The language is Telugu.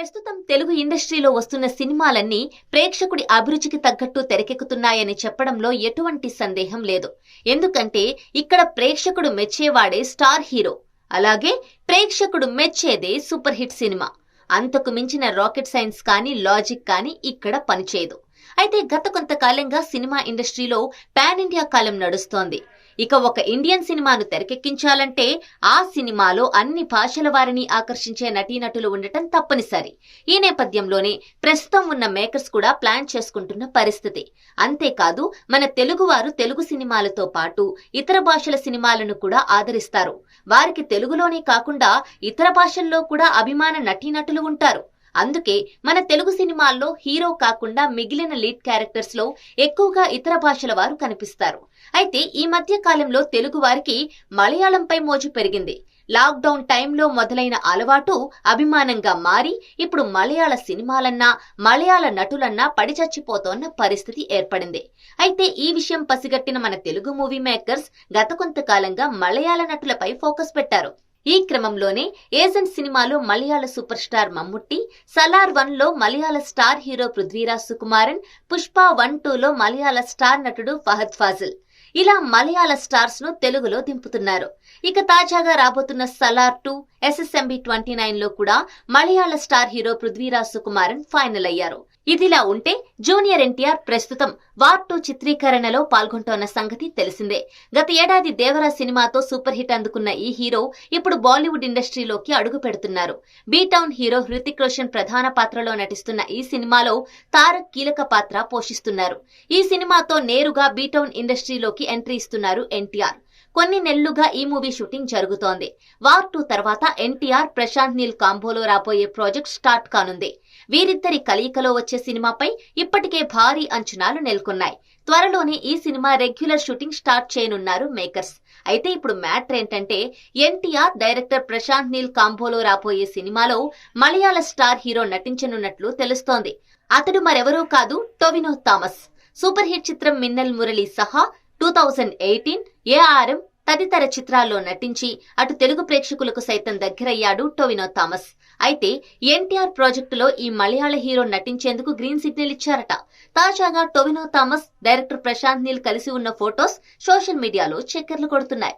ప్రస్తుతం తెలుగు ఇండస్ట్రీలో వస్తున్న సినిమాలన్నీ ప్రేక్షకుడి అభిరుచికి తగ్గట్టు తెరకెక్కుతున్నాయని చెప్పడంలో ఎటువంటి సందేహం లేదు. ఎందుకంటే ఇక్కడ ప్రేక్షకుడు మెచ్చేవాడే స్టార్ హీరో. అలాగే ప్రేక్షకుడు మెచ్చేదే సూపర్ హిట్ సినిమా. అంతకు మించిన రాకెట్ సైన్స్ కానీ లాజిక్ కానీ ఇక్కడ పనిచేయదు. అయితే గత కొంతకాలంగా సినిమా ఇండస్ట్రీలో పాన్ ఇండియా కాలం నడుస్తోంది. ఇక ఒక ఇండియన్ సినిమాను తెరకెక్కించాలంటే ఆ సినిమాలో అన్ని భాషల వారిని ఆకర్షించే నటీనటులు ఉండటం తప్పనిసరి. ఈ నేపథ్యంలోనే ప్రస్తుతం ఉన్న మేకర్స్ కూడా ప్లాన్ చేసుకుంటున్న పరిస్థితి. అంతేకాదు మన తెలుగువారు తెలుగు సినిమాలతో పాటు ఇతర భాషల సినిమాలను కూడా ఆదరిస్తారు. వారికి తెలుగులోనే కాకుండా ఇతర భాషల్లో కూడా అభిమాన నటీనటులు ఉంటారు. అందుకే మన తెలుగు సినిమాల్లో హీరో కాకుండా మిగిలిన లీడ్ క్యారెక్టర్స్లో ఎక్కువగా ఇతర భాషల వారు కనిపిస్తారు. అయితే ఈ మధ్య కాలంలో తెలుగు వారికి మలయాళంపై మోజు పెరిగింది. లాక్డౌన్ టైంలో మొదలైన అలవాటు అభిమానంగా మారి ఇప్పుడు మలయాళ సినిమాలన్నా మలయాళ నటులన్నా పడిచచ్చిపోతోన్న పరిస్థితి ఏర్పడింది. అయితే ఈ విషయం పసిగట్టిన మన తెలుగు మూవీ మేకర్స్ గత కొంతకాలంగా మలయాళ నటులపై ఫోకస్ పెట్టారు. ఈ క్రమంలోనే ఏజెంట్ సినిమాలో మలయాళ సూపర్ స్టార్ మమ్ముట్టి సలార్ వన్లో Malayalam star hero Prithviraj Sukumaran Pushpa one టూలో మలయాళ స్టార్ నటుడు ఫహద్ ఫాజిల్. ఇలా మలయాళ స్టార్స్ను తెలుగులో దింపుతున్నారు. ఇక తాజాగా రాబోతున్న సలార్ టూ ఎస్ఎస్ఎంబి ట్వంటీ నైన్లో కూడా Malayalam star hero Prithviraj Sukumaran final అయ్యారు. ఇదిలా ఉంటే జూనియర్ ఎన్టీఆర్ ప్రస్తుతం వార్ టూ చిత్రీకరణలో పాల్గొంటోన్న సంగతి తెలిసిందే. గత ఏడాది దేవరా సినిమాతో సూపర్ హిట్ అందుకున్న ఈ హీరో ఇప్పుడు బాలీవుడ్ ఇండస్ట్రీలోకి అడుగు పెడుతున్నారు. బీటౌన్ హీరో హృతిక్ రోషన్ ప్రధాన పాత్రలో నటిస్తున్న ఈ సినిమాలో తారక్ కీలక పాత్ర పోషిస్తున్నారు. ఈ సినిమాతో నేరుగా బీటౌన్ ఇండస్ట్రీలోకి ఎంట్రీ ఇస్తున్నారు ఎన్టీఆర్. కొన్ని నెలలుగా ఈ మూవీ షూటింగ్ జరుగుతోంది. వార్ టూ తర్వాత ఎన్టీఆర్ ప్రశాంత్ నీల్ కాంబోలో రాబోయే ప్రాజెక్ట్ స్టార్ట్ కానుంది. వీరిద్దరి కలయికలో వచ్చే సినిమాపై ఇప్పటికే భారీ అంచనాలు నెలకొన్నాయి. త్వరలోనే ఈ సినిమా రెగ్యులర్ షూటింగ్ స్టార్ట్ చేయనున్నారు మేకర్స్. అయితే ఇప్పుడు మ్యాటర్ ఏంటంటే ఎన్టీఆర్ డైరెక్టర్ ప్రశాంత్ నీల్ కాంబోలో రాబోయే సినిమాలో మలయాళ స్టార్ హీరో నటించనున్నట్లు తెలుస్తోంది. అతడు మరెవరూ కాదు టొవినో థామస్. సూపర్ హిట్ చిత్రం మిన్నల్ మురళి సహా టూ థౌజండ్ ఎయిటీన్ ఏఆర్ఎం తదితర చిత్రాల్లో నటించి అటు తెలుగు ప్రేక్షకులకు సైతం దగ్గరయ్యాడు టోవినో థామస్. అయితే ఎన్టీఆర్ ప్రాజెక్టులో ఈ మలయాళ హీరో నటించేందుకు గ్రీన్ సిగ్నల్ ఇచ్చారట. తాజాగా టొవినో థామస్ డైరెక్టర్ ప్రశాంత్ నీల్ కలిసి ఉన్న ఫోటోస్ సోషల్ మీడియాలో చక్కర్లు కొడుతున్నాయి.